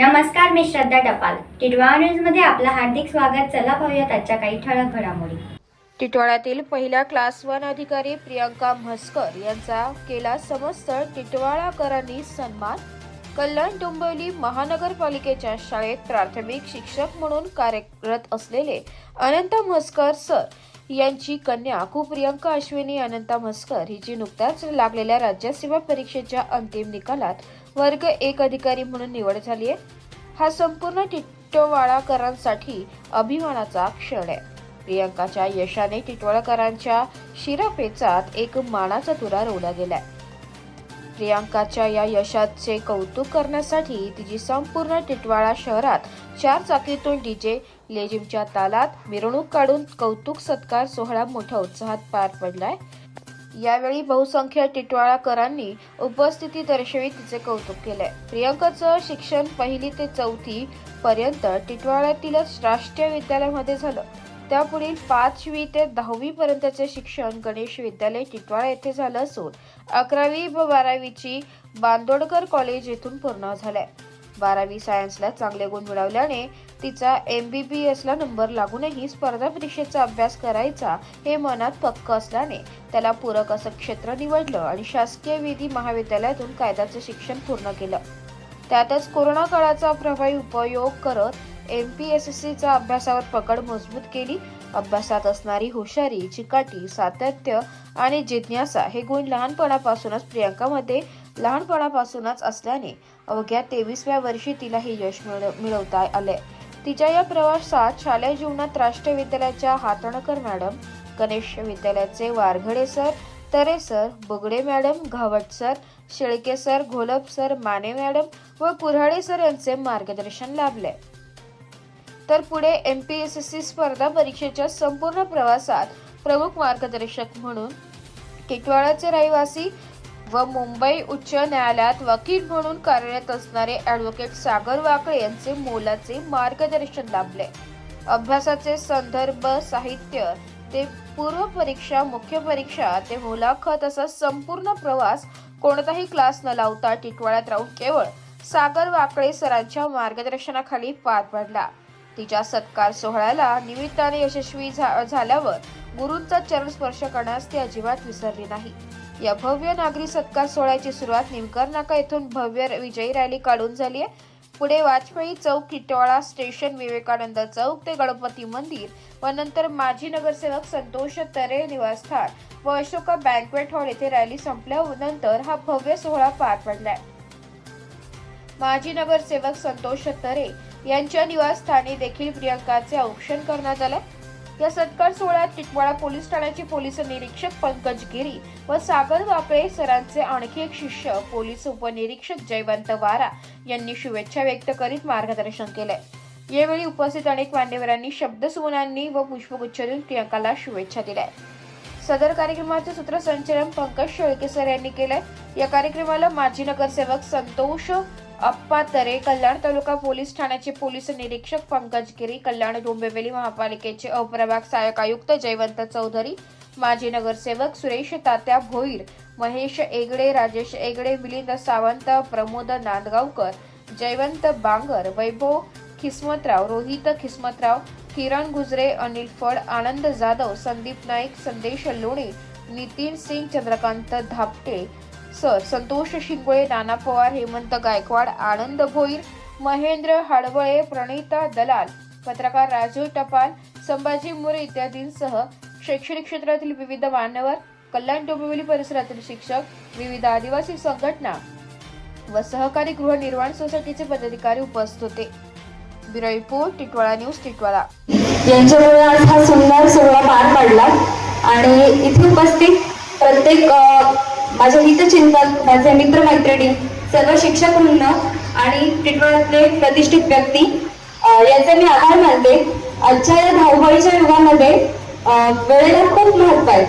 नमस्कार मी श्रद्धा टपाल. टिटवाळा न्यूजमध्ये आपलं हार्दिक स्वागत. चला पाहूयात आजच्या काही ठळक घडामोडी. टिटवाळ्यातील पहिल्या क्लास वन अधिकारी प्रियंका म्हस्कर यांचा केला समस्त टिटवाळाकरांनी सन्मान. कल्याण डोंबिवली महानगरपालिकेच्या शाळेत प्राथमिक शिक्षक म्हणून कार्यरत असलेले अनंत म्हस्कर सर यांची कन्या कुप्रियंका अश्विनी अनंता म्हस्कर हिची नुकत्याच लागलेल्या राज्यसेवा परीक्षेच्या अंतिम निकालात वर्ग एक अधिकारी म्हणून निवड झाली आहे. हा संपूर्ण टिटवाळाकरांसाठी अभिमानाचा क्षण आहे. प्रियांकाच्या यशाने टिटवाळकरांच्या शिरापेचात एक मानाचा तुरा रोवला गेलाय. प्रियांकाच्या या यशाचे कौतुक करण्यासाठी तिची संपूर्ण टिटवाळा शहरात चार चाकीतून डीजे लेझिमच्या तालात मिरवणूक काढून कौतुक सत्कार सोहळा मोठ्या उत्साहात पार पडलाय. यावेळी बहुसंख्य टिटवाळाकरांनी उपस्थिती दर्शवित तिचे कौतुक केले. प्रियंकाचं शिक्षण पहिली ते चौथी पर्यंत टिटवाळ्यातीलच राष्ट्रीय विद्यालयामध्ये झालं. त्यापुढील पाचवी ते दहावी पर्यंतचे शिक्षण गणेश विद्यालय टिटवाळा येथे झालं असून अकरावी व बारावीची बांदोडकर कॉलेज येथून पूर्ण झालंय. बारावी सायन्सला चांगले गुण मिळवल्याने तिचा एम बी बी एसला नंबर लागूनही स्पर्धा परीक्षेचा अभ्यास करायचा हे मनात पक्क असल्याने त्याला पूरक असं क्षेत्र निवडलं आणि शासकीय विधी महाविद्यालयातून कायद्याचं शिक्षण पूर्ण केलं. त्यातच कोरोना काळाचा प्रभावी उपयोग करत एम पी एस एस सीचा अभ्यासावर पकड मजबूत केली. अभ्यासात असणारी हुशारी चिकाटी सातत्य आणि जिज्ञासा हे गुण लहानपणापासूनच प्रियांकामध्ये लहानपणापासूनच असल्याने अवघ्या तेवीसव्या वर्षी तिला हे यश मिळ मिळवता आले तिच्या या प्रवासात शालेय जीवनात राष्ट्रीय विद्यालयाच्या हातणकर मॅडम गणेश विद्यालयाचे Warghade sir Tare sir Bugade madam Ghawat sir Shelke sir Gholap sir Mane madam व कुऱ्हाडे सर यांचे मार्गदर्शन लाभले. तर पुढे M P S S C स्पर्धा परीक्षेच्या संपूर्ण प्रवासात प्रमुख मार्गदर्शक म्हणून किटवाळाचे रहिवासी व मुंबई उच्च न्यायालयात वकील म्हणून कार्यरत असणारे ॲडव्होकेट सागर वाकळे यांचे मोलाचे मार्गदर्शन लाभले. अभ्यासाचे संदर्भ साहित्य ते पूर्व परीक्षा मुख्य परीक्षा ते मुलाखत असा संपूर्ण प्रवास कोणताही क्लास न लावता टिटवाळ्यात राहून केवळ सागर वाकळे सरांच्या मार्गदर्शनाखाली पार पडला. तिच्या सत्कार सोहळ्याला निमित्ताने यशस्वी झा- झाल्यावर गुरूंचा चरण स्पर्श करण्यास ती अजिबात विसरली नाही. या भव्य नागरी सत्कार सोहळ्याची सुरुवात निमकर नाका येथून भव्य विजयी रॅली काढून झाली आहे. पुढे वाजपेयी चौक किटवाळा स्टेशन विवेकानंद चौक ते गणपती मंदिर व नंतर माजी नगरसेवक संतोष तरे निवासस्थान व अशोका बँकवेट हॉल येथे रॅली संपल्यानंतर हा भव्य सोहळा पार पडलाय माजी नगरसेवक संतोष तरे यांच्या निवासस्थानी देखील प्रियंकाचे औक्षण करण्यात आले. या सत्कार सोहळ्यात टिटवाळा पोलीस ठाण्याचे पोलीस निरीक्षक पंकज गिरी व सागर वाकळे सरांचे आणखी एक शिष्य पोलीस उपनिरीक्षक जयवंत वारा यांनी शुभेच्छा व्यक्त करीत मार्गदर्शन केले यावेळी उपस्थित अनेक मान्यवरांनी शब्दसुमनांनी व पुष्पगुच्छ देऊन प्रियंकाला शुभेच्छा दिल्या. सदर कार्यक्रमाचे सूत्रसंचालन पंकज शेळके सर यांनी केले या कार्यक्रमाला माजी नगरसेवक संतोष अप्पा तरे कल्याण तालुका पोलीस ठाण्याचे पोलीस निरीक्षक पंकज गिरी कल्याण डोंबिवली महापालिकेचे अप्रभाग सहाय्यक आयुक्त जयवंत चौधरी माजी नगरसेवक सुरेश तात्या भोईर महेश एगडे राजेश एगडे मिलिंद सावंत प्रमोद नांदगावकर जयवंत बांगर वैभव खिस्मतराव रोहित खिस्मतराव किरण गुजरे अनिल फड आनंद जाधव संदीप नाईक संदेश लोणे नितीन सिंग चंद्रकांत धापटे सर संतोष शिंगोळे नाना पवार हेमंत गायकवाड आनंद भोईर महेंद्र हाडवळे प्रणिता दलाल पत्रकार राजू टपाल संभाजी मोरे इत्यादींसह शैक्षणिक क्षेत्रातील विविध मान्यवर कल्याण डोंबिवली परिसरातील शिक्षक विविध आदिवासी संघटना व सहकारी गृहनिर्माण सोसायटीचे पदाधिकारी उपस्थित होते. Bureau report Titwala news Titwala. यांच्यामुळे आज हा सुंदर सोहळा पार पडला आणि इथे उपस्थित प्रत्येक माझ्या माझे हितचिंतक माझे मित्रमैत्रिणी सर्व शिक्षक वृंद आणि टिटवाळ्यातले प्रतिष्ठित व्यक्ती अ, यांचे मी आभार मानते. आजच्या या धावपळीच्या युगामध्ये वेळेला खूप महत्त्व आहे.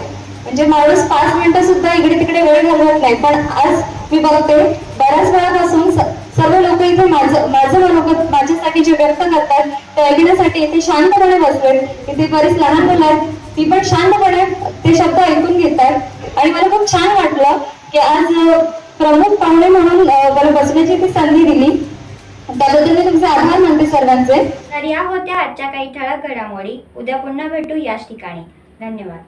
म्हणजे माणूस पाच मिनिटं सुद्धा इकडे तिकडे वेळ घालवत नाही. पण आज मी बघते बऱ्याच वेळापासून स- सर्व लोक इथे माझं माझं मनोगत माझ्यासाठी जे व्यक्त करतात ते ऐकण्यासाठी इथे शांतपणे बसले इथे बरेच लहान मुलं आहेत. ती पण शांतपणे ते शब्द ऐकून घेतात. आणि मला खूप छान वाटलं की आज प्रमुख पाहुणे म्हणून मला बसण्याची ती संधी दिली. त्याबद्दल मी तुमचे आभार मानते सर्वांचे. तर या होत्या आजच्या काही ठळक घडामोडी. उद्या पुन्हा भेटू याच ठिकाणी. धन्यवाद.